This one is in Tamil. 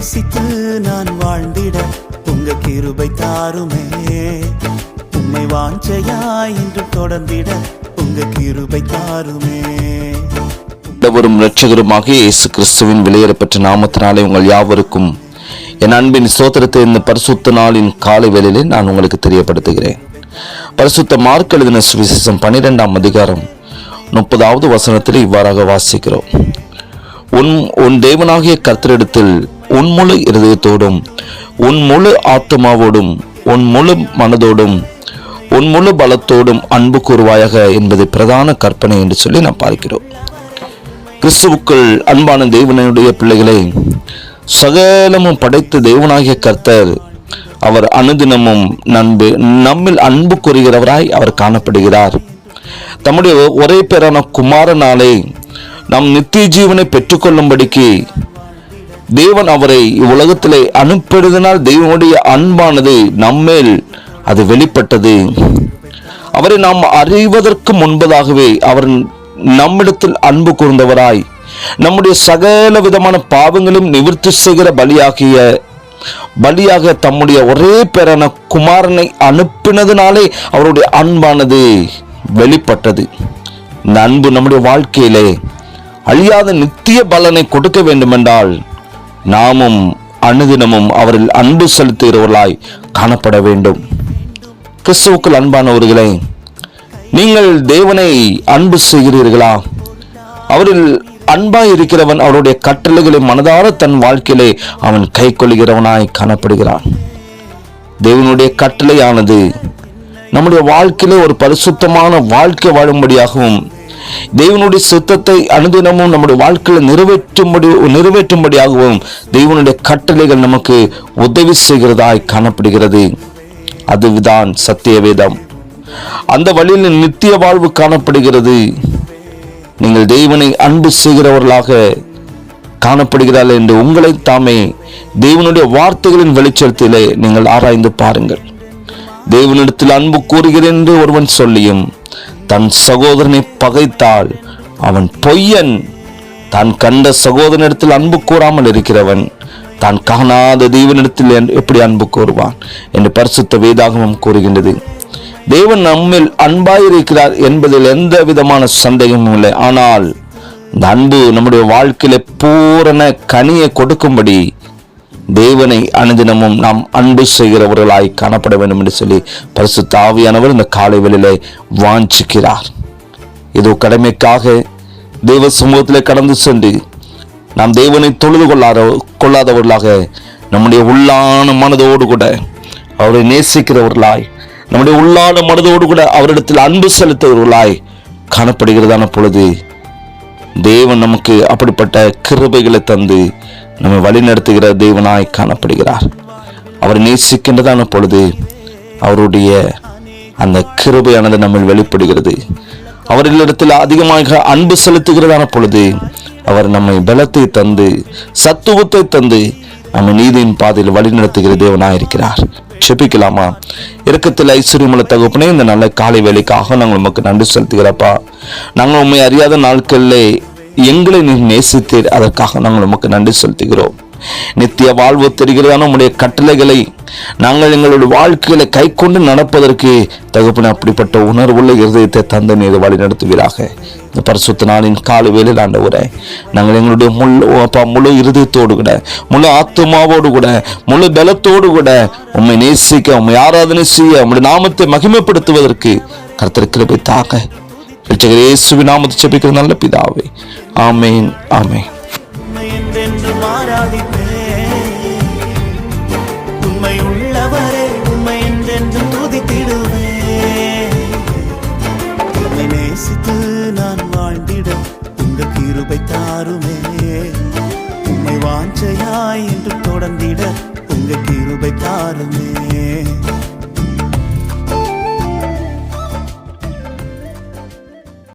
நேசித்து நான் வாழ்ந்திட உங்க கிருபை தாருமே. உம்மை வாஞ்சையாய் என்று தொடர்ந்திட உங்க கிருபை தாருமே. ஆண்டவரும் இரட்சகருமாக இயேசு கிறிஸ்துவின் வெளியேறப்பட்ட நாமத்தினாலே உங்கள் யாவருக்கும் என் அன்பின் சோதரத்தை இந்த பரிசுத்த நாளின் காலை வேளையிலே நான் உங்களுக்கு தெரியப்படுத்துகிறேன். பரிசுத்த மார்க் எழுதின சுவிசேஷம் பன்னிரெண்டாம் அதிகாரம் முப்பதாவது வசனத்தில் இவ்வாறாக வாசிக்கிறோம். உன் உன் தேவனாகிய கர்த்தரிடத்தில் உன் முழு இருதயத்தோடும் உன் முழு ஆத்மாவோடும் உன் முழு மனதோடும் உன் முழு பலத்தோடும் அன்பு கூறுவாயாக என்பது பிரதான கற்பனை என்று சொல்லி நாம் பார்க்கிறோம். கிறிஸ்துவுக்குள் அன்பான தேவனுடைய பிள்ளைகளை சகலமும் படைத்த தேவனாகிய கர்த்தர் அவர் அனுதினமும் நண்பு நம்மில் அன்பு கூறுகிறவராய் அவர் காணப்படுகிறார். தம்முடைய ஒரே பேரான குமாரனாலே நாம் நித்திய ஜீவனை பெற்றுக்கொள்ளும்படிக்கு தேவன் அவரை உலகத்திலே அனுப்பிடுதனால் தெய்வனுடைய அன்பானது நம்மேல் அது வெளிப்பட்டது. அவரை நாம் அறிவதற்கு முன்பதாகவே அவர் நம்மிடத்தில் அன்பு கூர்ந்தவராய் நம்முடைய சகல விதமான பாவங்களையும் நிவர்த்தி செய்கிற பலியாகிய பலியாக தம்முடைய ஒரே பேரான குமாரனை அனுப்பினதுனாலே அவருடைய அன்பானது வெளிப்பட்டது. இந்த அன்பு நம்முடைய வாழ்க்கையிலே அழியாத நித்திய பலனை கொடுக்க வேண்டுமென்றால் நாமும் அனுதினமும் அவரில் அன்பு செலுத்துகிறவர்களாய் காணப்பட வேண்டும். கிறிஸ்துவுக்குள் அன்பானவர்களே நீங்கள் தேவனை அன்பு செய்கிறீர்களா? அவரில் அன்பாய் இருக்கிறவன் அவருடைய கட்டளைகளை மனதார தன் வாழ்க்கையிலே அவன் கை கொள்கிறவனாய் காணப்படுகிறான். தேவனுடைய கட்டளையானது நம்முடைய வாழ்க்கையிலே ஒரு பரிசுத்தமான வாழ்க்கை வாழும்படியாகவும் தெய்வனுடைய சித்தத்தை அனுதினமும் நம்முடைய வாழ்க்கையில் நிறைவேற்றும்படி நிறைவேற்றும்படியாகவும் தெய்வனுடைய கட்டளைகள் நமக்கு உதவி செய்கிறதாய் காணப்படுகிறது. அதுதான் சத்திய வேதம் அந்த வழியில் நித்திய வாழ்வு காணப்படுகிறது. நீங்கள் தெய்வனை அன்பு செய்கிறவர்களாக காணப்படுகிறார்கள் என்று உங்களை தாமே தெய்வனுடைய வார்த்தைகளின் வெளிச்சத்திலே நீங்கள் ஆராய்ந்து பாருங்கள். தேவனிடத்தில் அன்பு கூறுகிறேன் என்று ஒருவன் சொல்லியும் தன் சகோதரனை பகைத்தால் அவன் பொய்யன். தான் கண்ட சகோதரனிடத்தில் அன்பு கூறாமல் இருக்கிறவன். தான் காணாத தெய்வனிடத்தில் என்- எப்படி அன்பு கூறுவான்? என்று பரிசுத்த வேதாகமம் கூறுகின்றது. தேவன் நம்மில் அன்பாயிருக்கிறார் என்பதில் எந்த விதமான சந்தேகமும் இல்லை. ஆனால் இந்த அன்பு நம்முடைய வாழ்க்கையில பூரண கனியை கொடுக்கும்படி தேவனை அனுதினமும் நாம் அன்பு செய்கிறவர்களாய் காணப்பட வேண்டும் என்று சொல்லி பரிசு தாவியானவர் இந்த காலை வெளியிலே வாஞ்சிக்கிறார். இதோ கடமைக்காக தேவ சமூகத்தில் கடந்து சென்று நாம் தேவனை தொழுது கொள்ளாத கொள்ளாதவர்களாக நம்முடைய உள்ளான மனதோடு கூட அவரை நேசிக்கிறவர்களாய் நம்முடைய உள்ளான மனதோடு கூட அவரிடத்தில் அன்பு செலுத்துகிறவர்களாய் காணப்படுகிறதான பொழுது தேவன் நமக்கு அப்படிப்பட்ட கிருபைகளை தந்து நம்மை வழிநடத்துகிற தேவனாய் காணப்படுகிறார். அவர் நேசிக்கின்றதான பொழுது அவருடைய அந்த கிருபையானது நம்ம வெளிப்படுகிறது. அவர்களிடத்தில் அதிகமாக அன்பு செலுத்துகிறதான பொழுது அவர் நம்மை பலத்தை தந்து சத்துவத்தை தந்து நம்ம நீதியின் பாதையில் வழிநடத்துகிற தேவனாயிருக்கிறார் செபிக்கலாமா? இறக்கத்தில் ஐஸ்வர்யமுள்ள தகுப்பினே இந்த நல்ல காலை வேலைக்காக நாங்கள் உமக்கு நன்றி செலுத்துகிறப்பா. நாங்கள் உண்மை அறியாத நாட்களிலே எங்களை நீ நேசித்தீர். அதற்காக நாங்கள் உமக்கு நன்றி செலுத்துகிறோம். நித்திய வாழ்வு தெரிகிறதான உம்முடைய கட்டளைகளை நாங்கள் எங்களுடைய வாழ்க்கையில கை கொண்டு நடப்பதற்கு தகுப்பின அப்படிப்பட்ட உணர்வுள்ள இருதயத்தை தந்த நீர் வழி நடத்துவீராக. இந்த பரிசுத்த நாளின் கால வேலையில் ஆண்டவரை நாங்கள் எங்களுடைய முழு அப்பா முழு இருதயத்தோடு கூட முழு ஆத்மாவோடு கூட முழு பலத்தோடு கூட உம்மை நேசிக்க உண்மை ஆராதனை செய்ய உம்முடைய நாமத்தை மகிமைப்படுத்துவதற்கு கர்த்தர் கிருபை தாங்க இயேசுவின் நாமத்தை செபிக்கிற நல்ல பிதாவே ஆமேன் ஆமேன். உண்மை உள்ளவரே உண்மை என்றென்று துதித்திடுவேன். உண்மை நேசித்து நான் வாழ்ந்திட உங்க கிருபை தாருமே. உண்மை வாஞ்சையாய் என்று தொடர்ந்திட உங்க கிருபை தாருமே.